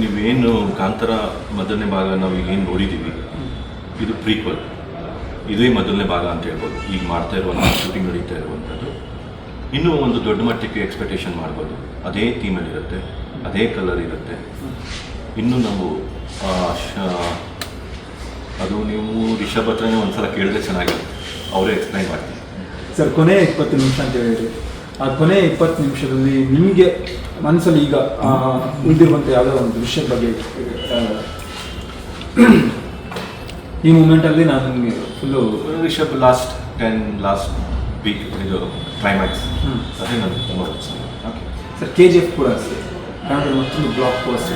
ನೀವೇನು ಕಾಂತಾರ ಮೊದಲನೇ ಭಾಗ ನಾವು ಏನು ನೋಡಿದ್ದೀವಿ ಇದು ಪ್ರೀಕ್ವಲ್ ಇದೇ ಮೊದಲನೇ ಭಾಗ ಅಂತ ಹೇಳ್ಬೋದು. ಈಗ ಮಾಡ್ತಾ ಇರುವಂಥ ಶೂಟಿಂಗ್ ನಡೀತಾ ಇರುವಂಥದ್ದು. ಇನ್ನೂ ಒಂದು ದೊಡ್ಡ ಮಟ್ಟಕ್ಕೆ ಎಕ್ಸ್ಪೆಕ್ಟೇಷನ್ ಮಾಡ್ಬೋದು. ಅದೇ ಥೀಮಲ್ಲಿ ಇರುತ್ತೆ, ಅದೇ ಕಲರ್ ಇರುತ್ತೆ. ಇನ್ನು ನಾವು ಅದು ನೀವು ರಿಷಬ್ ಹತ್ರನೇ ಒಂದ್ಸಲ ಕೇಳಿದ್ರೆ ಚೆನ್ನಾಗಿರುತ್ತೆ. ಅವರೇ ಎಕ್ಸ್ಪ್ಲೈನ್ ಮಾಡ್ತೀನಿ. ಸರ್ ಕೊನೆ ಇಪ್ಪತ್ತು ನಿಮಿಷ ಅಂತ ಹೇಳಿದ್ರಿ. ಆ ಕೊನೆ ಇಪ್ಪತ್ತು ನಿಮಿಷದಲ್ಲಿ ನಿಮಗೆ ಮನಸ್ಸಲ್ಲಿ ಈಗ ಉಳಿದಿರುವಂಥ ಯಾವುದೋ ಒಂದು ವಿಷಯದ ಬಗ್ಗೆ ಈ ಮೂಮೆಂಟಲ್ಲಿ ನಾನು ನಿಮಗೆ full Rishab last ten last week ಇದು ಕ್ಲೈಮ್ಯಾಕ್ಸ್. ಅದೇ ನನಗೆ ತುಂಬ okay sir K G F ಕೂಡ ಅಷ್ಟೇ. ಕನ್ನಡದ ಮತ್ತೊಂದು blockbuster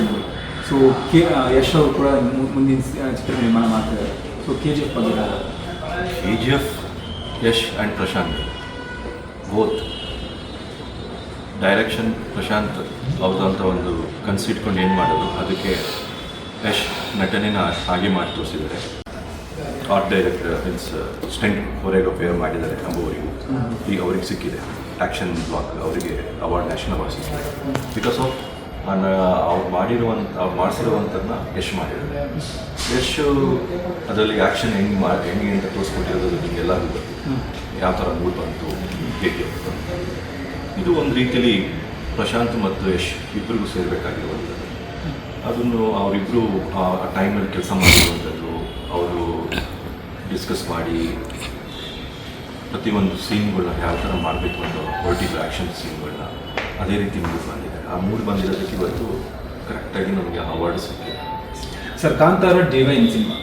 so K Yash ಅವರು ಕೂಡ ಮುಂದಿನ ಚಿತ್ರ ನಿರ್ಮಾಣ ಮಾಡ್ತಾರೆ. ಸೊ ಕೆ ಜಿ ಎಫ್ ಬಗ್ಗೆ K G F Yash and Prashanth. Both direction Prashanth ಅವ್ರದಂತ ಒಂದು ಕನ್ಸಿಟ್ಕೊಂಡು ಏನು ಮಾಡೋದು? ಅದಕ್ಕೆ ಯಶ್ ನಟನೆನ ಹಾಗೆ ಮಾಡಿ ತೋರಿಸಿದ್ದಾರೆ art director means stunt choreographer ಮಾಡಿದ್ದಾರೆ ಅಂಬುವರಿಗೂ ಈಗ ಅವ್ರಿಗೆ ಸಿಕ್ಕಿದೆ. ಆ್ಯಕ್ಷನ್ ಬ್ಲಾಕ್ ಅವರಿಗೆ ಅವಾರ್ಡ್ ನ್ಯಾಷನಲ್ ಅವಾರ್ಡ್ ಸಿಕ್ಕಿದೆ. ಬಿಕಾಸ್ ಆಫ್ ಅವ್ರು ಮಾಡಿರುವಂಥ ಅವ್ರು ಮಾಡಿಸಿರುವಂಥದ್ದನ್ನ ಯಶ್ ಮಾಡಿದ್ದಾರೆ. ಯಶ್ ಅದರಲ್ಲಿ ಆ್ಯಕ್ಷನ್ ಹೆಂಗೆ ಮಾಡಿ ಹೆಂಗೆ ಅಂತ ತೋರಿಸ್ಕೊಟ್ಟಿರೋದು ನಿಮಗೆಲ್ಲ ಯಾವ ಥರ ಮೂಡ್ ಬಂತು, ಹೇಗೆ ಅಂತ. ಇದು ಒಂದು ರೀತಿಯಲ್ಲಿ ಪ್ರಶಾಂತ್ ಮತ್ತು ಯಶ್ ಇಬ್ಬರಿಗೂ ಸೇರಬೇಕಾಗಿರುವಂಥದ್ದು. ಅದನ್ನು ಅವರಿಬ್ಬರು ಆ ಟೈಮಲ್ಲಿ ಕೆಲಸ ಮಾಡಿರುವಂಥದ್ದು ಅವರು ಡಿಸ್ಕಸ್ ಮಾಡಿ ಪ್ರತಿಯೊಂದು ಸೀನ್ಗಳನ್ನ ಯಾವ ಥರ ಮಾಡಬೇಕು ಅಂತ ಪೊಲಿಟಿಕಲ್ ಆ್ಯಕ್ಷನ್ ಸೀನ್ಗಳನ್ನ ಅದೇ ರೀತಿ ಮೂಡ್ ಬಂದಿದೆ ಆ ಮೂಡ್ ಬಂದಿರೋದಕ್ಕೆ ಇವತ್ತು ಕರೆಕ್ಟಾಗಿ ನಮಗೆ ಅವಾರ್ಡ್ ಸಿಕ್ಕಿದೆ. Sir, Kantara divine cinema.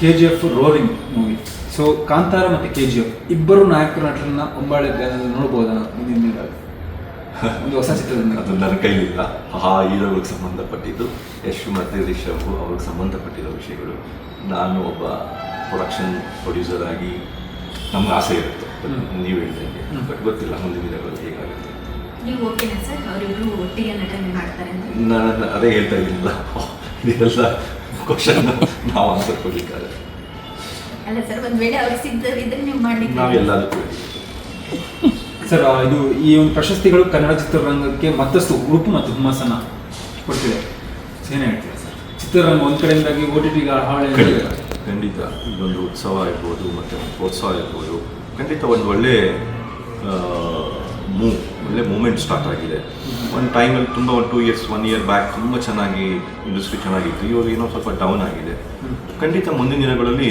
K G F roaring movie so Kantara ಮತ್ತು ಕೆ ಜಿ ಎಫ್ ಇಬ್ಬರು ನಾಯಕ ನಟರನ್ನ ಒಂಬಾಳೆ ನೋಡಬಹುದು ನೋಡ್ಬೋದಾ? ಮುಂದಿನ ಒಂದು ಹೊಸ ಚಿತ್ರದಿಂದ. ಅದು ನನ್ನ ಕೈಲಿಲ್ಲ. ಆ ಹೀರೋಗಳಿಗೆ ಸಂಬಂಧಪಟ್ಟಿದ್ದು ಯಶ್ ಮತ್ತು ರಿಷಬ್ ಅವ್ರಿಗೆ ಸಂಬಂಧಪಟ್ಟಿರೋ ವಿಷಯಗಳು. ನಾನು ಒಬ್ಬ ಪ್ರೊಡಕ್ಷನ್ ಪ್ರೊಡ್ಯೂಸರ್ ಆಗಿ ನಮ್ಗೆ ಆಸೆ ಇರುತ್ತೆ. ನೀವು ಹೇಳ್ದಂಗೆ. ಬಟ್ ಗೊತ್ತಿಲ್ಲ ಮುಂದಿನ ದಿನಗಳಲ್ಲಿ ಹೇಗಾಗುತ್ತೆ ನೀವು ಓಕೆನಾ ಸರ್ ಅವರಿಬ್ರು ಒಟ್ಟಿಗೆ ನಟನೆ ಮಾಡ್ತಾರೆ ಅಂತ? ನಾನು ಅದೇ ಹೇಳ್ತಾ ಇದ್ದೀನಿಲ್ಲ. ಇದೆಲ್ಲ ಕ್ವಶನ್ ನಾವು ಆನ್ಸರ್ ಕೊಡ್ಲಿಕ್ಕಾಗಲ್ಲ. ಅಲ್ಲ ಸರ್ ಒಂದ್ ವೇಳೆ ನೀವು ನಾವೆಲ್ಲದಕ್ಕೂ ಸರ್ ಇದು ಈ ಒಂದು ಪ್ರಶಸ್ತಿಗಳು ಕನ್ನಡ ಚಿತ್ರರಂಗಕ್ಕೆ ಮತ್ತಷ್ಟು ಉಡುಪು ಮತ್ತು ಹುಮ್ಮಸನ ಕೊಡ್ತಿದೆ. ಏನು ಹೇಳ್ತೀರಾ ಸರ್ ಚಿತ್ರರಂಗ ಒಂದು ಕಡೆಯಿಂದಾಗಿ ಓ ಟಿ ಟಿಗೆ ಹಾಳೆ ಖಂಡಿತ ಖಂಡಿತ. ಇದೊಂದು ಉತ್ಸವ ಇರ್ಬೋದು ಮತ್ತೆ ಉತ್ಸವ ಪ್ರೋತ್ಸಾಹ ಇರ್ಬೋದು ಖಂಡಿತ ಒಂದು ಒಳ್ಳೆ ಮೂವ್ ಒಳ್ಳೆ ಮೂಮೆಂಟ್ ಸ್ಟಾರ್ಟ್ ಆಗಿದೆ. ಒಂದು ಟೈಮಲ್ಲಿ ತುಂಬ ಒಂದು two years one year back ತುಂಬ ಚೆನ್ನಾಗಿ ಇಂಡಸ್ಟ್ರಿ ಚೆನ್ನಾಗಿತ್ತು. ಇವಾಗ ಏನೋ ಸ್ವಲ್ಪ ಡೌನ್ ಆಗಿದೆ. ಖಂಡಿತ ಮುಂದಿನ ದಿನಗಳಲ್ಲಿ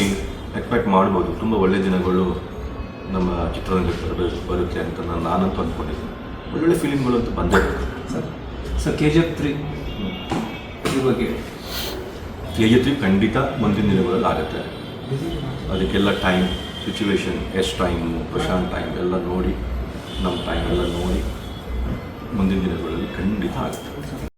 ಎಕ್ಸ್ಪೆಕ್ಟ್ ಮಾಡ್ಬೋದು. ತುಂಬ ಒಳ್ಳೆ ದಿನಗಳು ನಮ್ಮ ಚಿತ್ರರಂಗಕ್ಕೆ ಬರಬೇಕು ಬರುತ್ತೆ ಅಂತ ನಾನು ನಾನಂತೂ ಅಂದ್ಕೊಂಡಿದ್ದೀನಿ ಒಳ್ಳೊಳ್ಳೆ ಫಿಲಿಮ್ಗಳಂತೂ ಬಂದೇ sir sir K G F three ಇದ್ರ ಬಗ್ಗೆ. ಕೆ ಜಿ ತ್ರೀ ಖಂಡಿತ ಮುಂದಿನ ದಿನಗಳಲ್ಲಿ ಆಗುತ್ತೆ. ಅದಕ್ಕೆಲ್ಲ ಟೈಮ್ ಸಿಚುವೇಶನ್ ಎಷ್ಟು ಟೈಮು ಪ್ರಶಾಂತ್ ಟೈಮ್ ಎಲ್ಲ ನೋಡಿ ನಮ್ಮ ಟೈಮ್ ಎಲ್ಲ ನೋಡಿ ಮುಂದಿನ ದಿನಗಳಲ್ಲಿ ಖಂಡಿತ ಆಗುತ್ತೆ.